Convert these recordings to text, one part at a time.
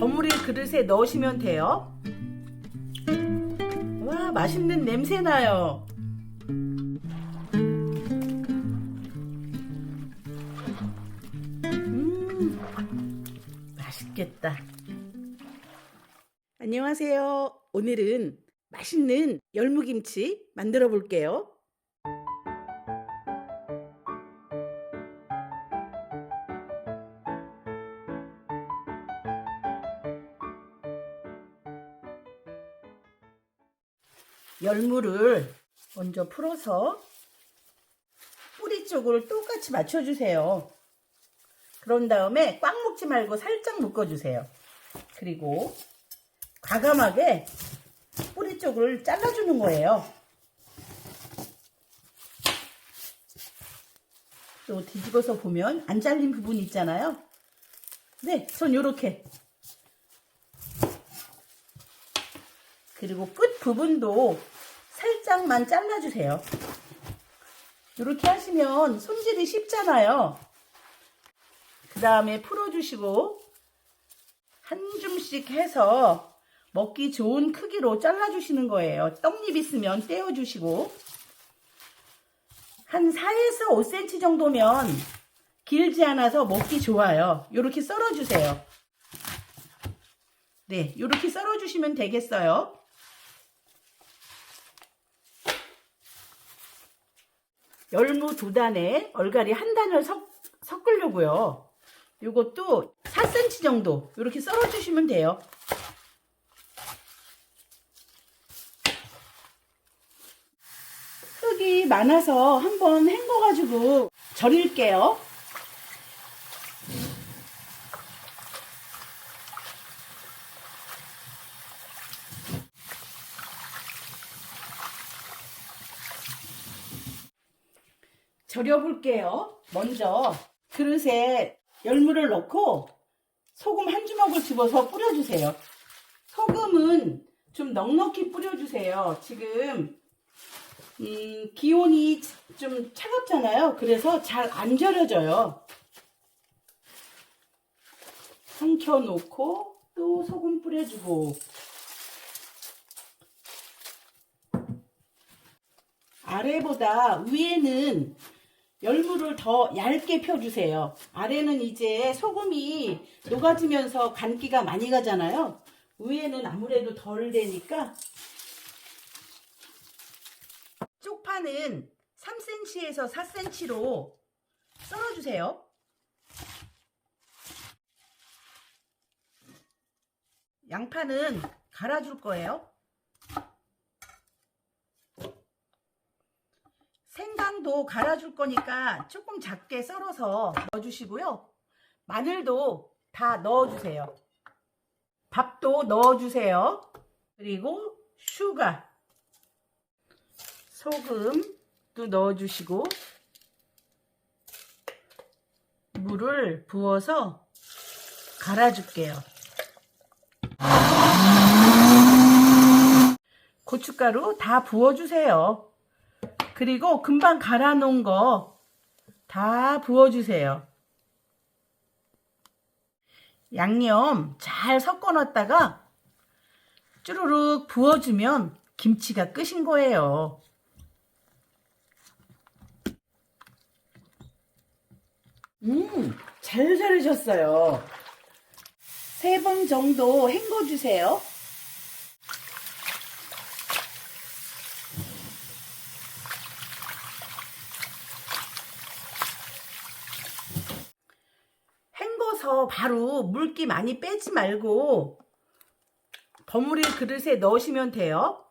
버무릴 그릇에 넣으시면 돼요. 와, 맛있는 냄새 나요. 음, 맛있겠다. 안녕하세요. 오늘은 맛있는 열무김치 만들어 볼게요. 열무를 먼저 풀어서 뿌리 쪽을 똑같이 맞춰주세요. 그런 다음에 꽉 묶지 말고 살짝 묶어주세요. 그리고 과감하게 뿌리 쪽을 잘라주는 거예요. 또 뒤집어서 보면 안 잘린 부분 있잖아요. 네, 손 요렇게. 그리고 끝 부분도 살짝만 잘라주세요. 이렇게 하시면 손질이 쉽잖아요. 그 다음에 풀어주시고 한 줌씩 해서 먹기 좋은 크기로 잘라주시는 거예요. 떡잎 있으면 떼어주시고 한 4에서 5cm 정도면 길지 않아서 먹기 좋아요. 이렇게 썰어주세요. 네, 이렇게 썰어주시면 되겠어요. 열무 두 단에 얼갈이 한 단을 섞, 섞으려고요. 요것도 4cm 정도 이렇게 썰어주시면 돼요. 흙이 많아서 한번 헹궈가지고 절일게요. 절여 볼게요. 먼저 그릇에 열무를 넣고 소금 한 주먹을 집어서 뿌려주세요. 소금은 좀 넉넉히 뿌려주세요. 지금 음, 기온이 좀 차갑잖아요. 그래서 잘 안 절여져요. 삼켜놓고 또 소금 뿌려주고 아래보다 위에는 열무를 더 얇게 펴주세요. 아래는 이제 소금이 녹아지면서 간기가 많이 가잖아요. 위에는 아무래도 덜 되니까 쪽파는 3cm에서 4cm로 썰어주세요. 양파는 갈아줄 거예요. 생강도 갈아줄 거니까 조금 작게 썰어서 넣어주시고요. 마늘도 다 넣어주세요. 밥도 넣어주세요. 그리고 슈가, 소금도 넣어주시고 물을 부어서 갈아줄게요. 고춧가루 다 부어주세요. 그리고 금방 갈아 놓은 거 다 부어주세요. 양념 잘 섞어 놨다가 쭈루룩 부어주면 김치가 끝인 거예요. 음, 잘 자르셨어요. 세 번 정도 헹궈 주세요. 헹궈서 바로 물기 많이 빼지 말고 버무릴 그릇에 넣으시면 돼요.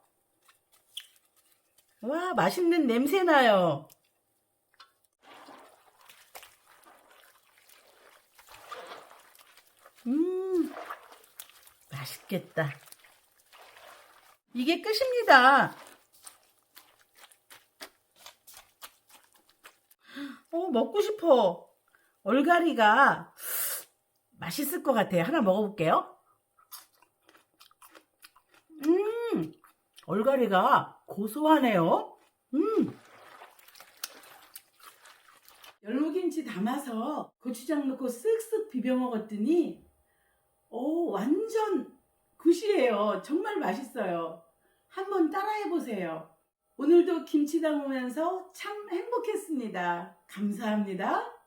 와, 맛있는 냄새 나요. 음, 맛있겠다. 이게 끝입니다. 어, 먹고 싶어. 얼갈이가 맛있을 것 같아요. 하나 먹어볼게요. 음, 얼갈이가 고소하네요. 음. 열무김치 담아서 고추장 넣고 쓱쓱 비벼 먹었더니 오 오, 완전 굿이에요. 정말 맛있어요. 한번 따라해 보세요. 오늘도 김치 담으면서 참 행복했습니다. 감사합니다.